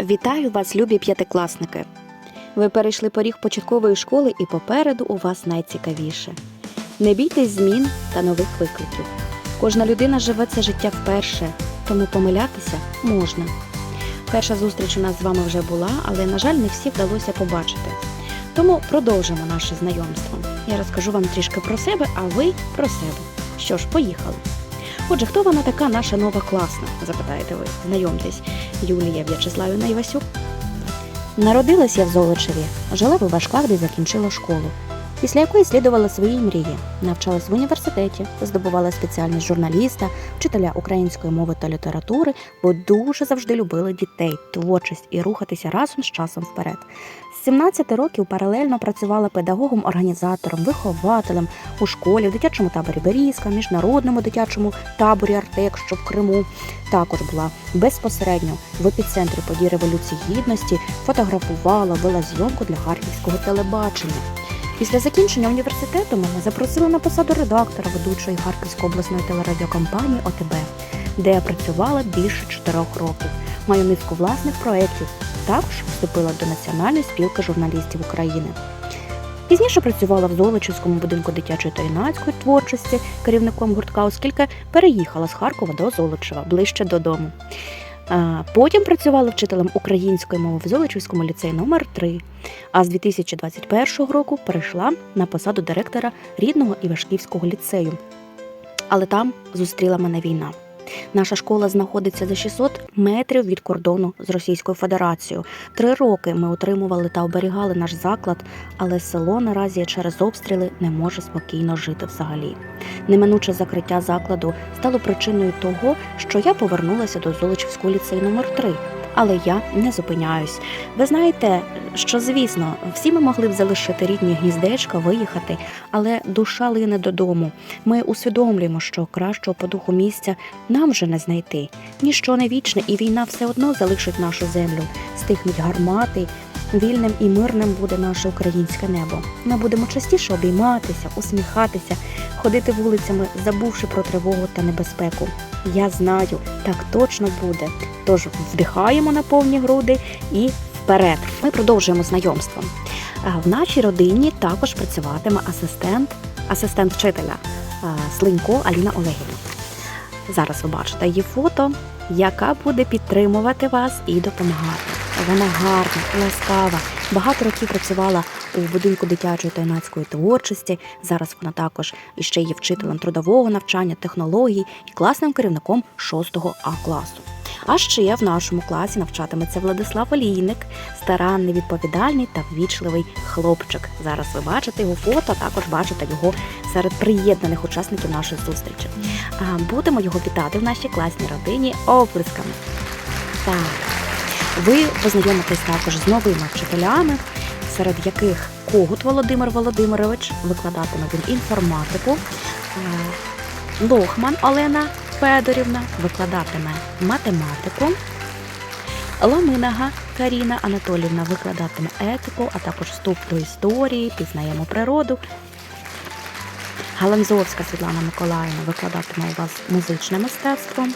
Вітаю вас, любі п'ятикласники! Ви перейшли поріг початкової школи і попереду у вас найцікавіше. Не бійтесь змін та нових викликів. Кожна людина живе це життя вперше, тому помилятися можна. Перша зустріч у нас з вами вже була, але, на жаль, не всі вдалося побачити. Тому продовжимо наше знайомство. Я розкажу вам трішки про себе, а ви про себе. Що ж, поїхали. Отже, хто вона така наша нова класна? запитаєте ви. Знайомтесь, Юлія В'ячеславівна Івасюк. Народилась я в Золочеві, жила в Івашках, де закінчила школу. Після якої слідувала свої мрії, навчалась в університеті, здобувала спеціальність журналіста, вчителя української мови та літератури, бо дуже завжди любила дітей, творчість і рухатися разом з часом вперед. З 17 років паралельно працювала педагогом-організатором, вихователем у школі, в дитячому таборі Берізка, міжнародному дитячому таборі Артек, що в Криму. Також була безпосередньо в епіцентрі подій Революції Гідності, фотографувала, вела зйомку для харківського телебачення. Після закінчення університету мене запросили на посаду редактора ведучої Харківської обласної телерадіокомпанії ОТБ, де я працювала більше чотирьох років. Маю низку власних проєктів. Також вступила до Національної спілки журналістів України. Пізніше працювала в Золочівському будинку дитячої та юнацької творчості керівником гуртка, оскільки переїхала з Харкова до Золочева ближче додому. Потім працювала вчителем української мови в Золочівському ліцеї номер 3 а з 2021 року перейшла на посаду директора рідного Івашківського ліцею. Але там зустріла мене війна. Наша школа знаходиться за 600 метрів від кордону з Російською Федерацією. Три роки ми утримували та оберігали наш заклад, але село наразі через обстріли не може спокійно жити взагалі. Неминуче закриття закладу стало причиною того, що я повернулася до Золочівського ліцею номер 3 але я не зупиняюсь. Ви знаєте, що звісно, всі ми могли б залишити рідні гніздечка, виїхати, але душа лине додому. Ми усвідомлюємо, що кращого по духу місця нам вже не знайти. Ніщо не вічне, і війна все одно залишить нашу землю. Стихнуть гармати. Вільним і мирним буде наше українське небо. Ми будемо частіше обійматися, усміхатися, ходити вулицями, забувши про тривогу та небезпеку. Я знаю, так точно буде. Тож вдихаємо на повні груди і вперед. Ми продовжуємо знайомство. В нашій родині також працюватиме асистент, асистент вчителя а, Слинько Аліна Олегівна. Зараз ви бачите її фото, яка буде підтримувати вас і допомагати. Вона гарна, ласкава. Багато років працювала у будинку дитячої та юнацької творчості. Зараз вона також іще є вчителем трудового навчання, технологій і класним керівником 6 А класу. А ще в нашому класі навчатиметься Владислав Олійник, старанний, відповідальний та ввічливий хлопчик. Зараз ви бачите його фото, також бачите його серед приєднаних учасників нашої зустрічі. А, Будемо його вітати в нашій класній родині оплесками. Так, ви познайомитесь також з новими вчителями, серед яких Когут Володимир Володимирович викладатиме він інформатику. Е, Лохман Олена Федорівна викладатиме математику. Ламинага Каріна Анатолівна викладатиме етику, а також вступ до історії, пізнаємо природу. Галанзовська Світлана Миколаївна викладатиме у вас музичне мистецтво.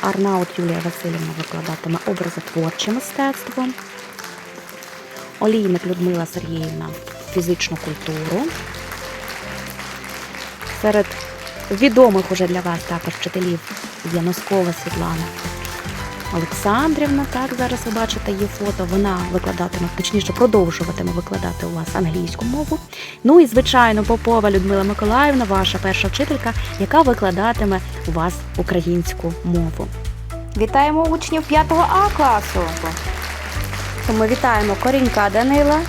Арнаут Юлія Васильівна викладатиме образотворче мистецтво. Олійник Людмила Сергіївна фізичну культуру. Серед відомих уже для вас також вчителів є Носкова Світлана Олександрівна. Так, зараз ви бачите її фото. Вона викладатиме, точніше, продовжуватиме викладати у вас англійську мову. Ну і, звичайно, Попова Людмила Миколаївна, ваша перша вчителька, яка викладатиме у вас українську мову. Вітаємо учнів 5 А класу. Ми вітаємо Корінька Данила,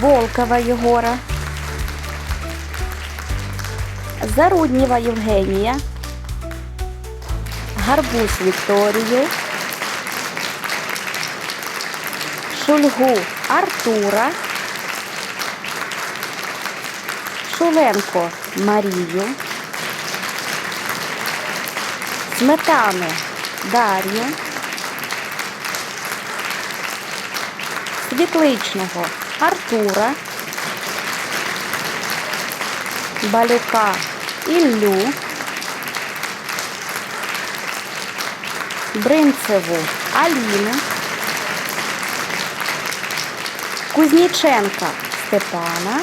Волкова Єгора, Заруднєва Євгенія, Гарбуз Вікторію, Шульгу Артура, Шуленко Марію, Сметану Дар'ю, Світличного Артура, Балюка Іллю, Бринцеву Аліну, Кузніченка Степана,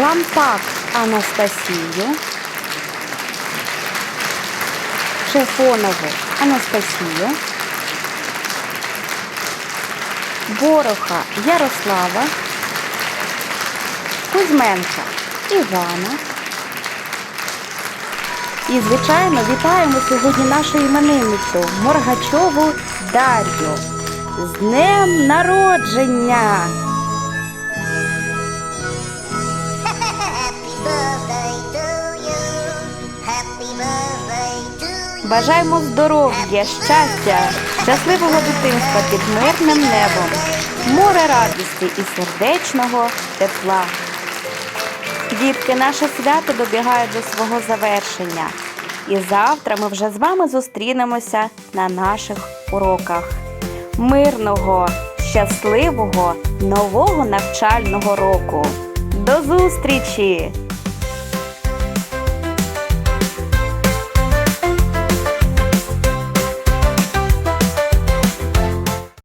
Лампак Анастасію, Шефонову Анастасію, Бороха Ярослава, Кузьменка Івана. І, звичайно, вітаємо сьогодні нашу іменинницю Моргачову Дар'ю. З днем народження! Бажаємо здоров'я, щастя, щасливого дитинства під мирним небом, море радості і сердечного тепла. Дітки, наше свято добігає до свого завершення. І завтра ми вже з вами зустрінемося на наших уроках. Мирного, щасливого нового навчального року. До зустрічі!